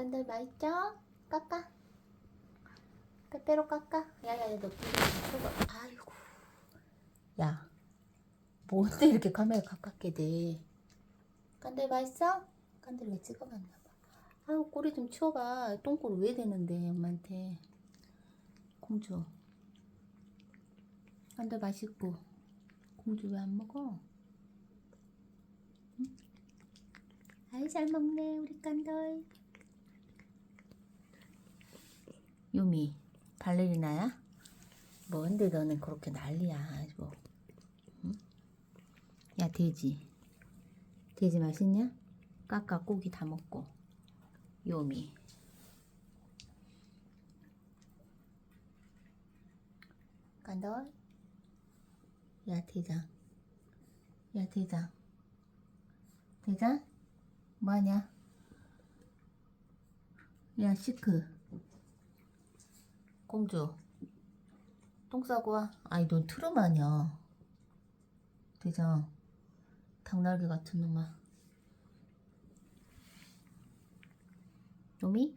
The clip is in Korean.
깐들 맛있죠? 깎아. 빼빼로 깎아. 야야야 너. 아이고. 야. 뭔데 이렇게 카메라 가깝게 돼? 깐들 맛있어? 깐들 왜 찍어봤나 봐. 아우 꼬리 좀 치워봐. 똥꼬리 왜 되는데 엄마한테. 공주. 깐들 맛있고. 공주 왜 안 먹어? 응? 아이 잘 먹네 우리 깐들. 유미 발레리나야? 뭔데 너는 그렇게 난리야 아주 응? 야 돼지. 돼지 맛있냐? 까까 고기 다 먹고. 요미. 깐돌? 야 대장 야 대장 대장 뭐하냐? 야 시크 공주. 똥 싸고 와. 아이 넌 트름 아냐 대장. 닭날개 같은 놈아. 요미